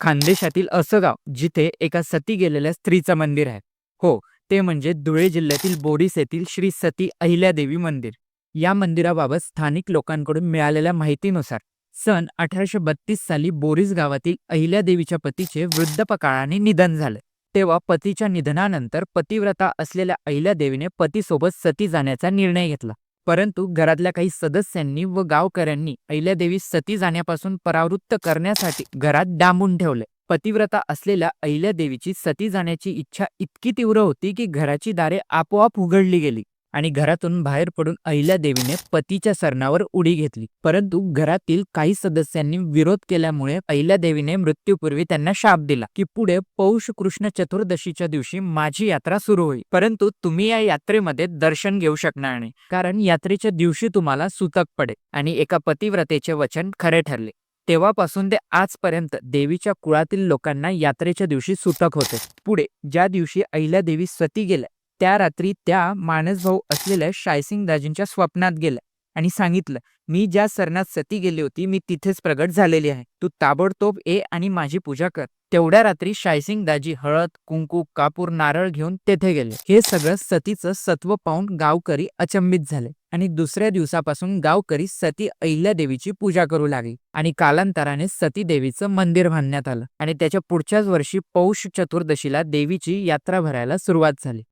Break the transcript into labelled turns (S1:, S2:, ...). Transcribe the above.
S1: खानदेशातील असं गाव जिथे एका सती गेलेल्या स्त्रीचं मंदिर आहे. हो ते म्हणजे धुळे जिल्ह्यातील बोरीस येथील श्री सती अहिल्यादेवी मंदिर. या मंदिराबाबत स्थानिक लोकांकडून मिळालेल्या माहितीनुसार सन अठराशे बत्तीस साली बोरीस गावातील अहिल्यादेवीच्या पतीचे वृद्धपकाळाने निधन झालं. तेव्हा पतीच्या निधनानंतर पतिव्रता असलेल्या अहिल्यादेवीने पतीसोबत सती जाण्याचा निर्णय घेतला. परंतु घरातल्या काही सदस्यांनी व गावकऱ्यांनी अहिल्यादेवी सती जाण्यापासून परावृत्त करण्यासाठी घरात डांबून ठेवले. पतिव्रता असलेल्या अहिल्यादेवीची सती जाण्याची इच्छा इतकी तीव्र होती की घराची दारे आपोआप उघडली गेली. आणि घरातून बाहेर पडून अहिल्यादेवीने पतीच्या सरणावर उडी घेतली. परंतु घरातील काही सदस्यांनी विरोध केल्यामुळे अहिल्यादेवीने मृत्यूपूर्वी त्यांना शाप दिला की पुढे पौष कृष्ण चतुर्दशीच्या दिवशी माझी यात्रा सुरू होईल. परंतु तुम्ही या यात्रेमध्ये दर्शन घेऊ शकणार नाही कारण यात्रेच्या दिवशी तुम्हाला सुतक पडेल आणि एका पतिव्रतेचे वचन खरे ठरले. तेव्हापासून ते आजपर्यंत देवीच्या कुळातील लोकांना यात्रेच्या दिवशी सुतक होते. पुढे ज्या दिवशी अहिल्यादेवी सती गेल्या त्या रात्री त्या मानसभाऊ असलेल्या शायसिंग दाजींच्या स्वप्नात गेल्या आणि सांगितलं मी ज्या सरणात सती गेली होती मी तिथेच प्रगट झालेली आहे. तू ताबडतोब ए आणि माझी पूजा कर. तेवढ्या रात्री शायसिंग दाजी हळद कुंकू कापूर नारळ घेऊन तेथे गेले. हे सगळं सतीचं सत्व पाहून गावकरी अचंबित झाले आणि दुसऱ्या दिवसापासून गावकरी सती अहिल्यादेवीची पूजा करू लागली आणि कालांतराने सती देवीचं मंदिर बांधण्यात आलं आणि त्याच्या पुढच्याच वर्षी पौष चतुर्दशीला देवीची यात्रा भरायला सुरुवात झाली.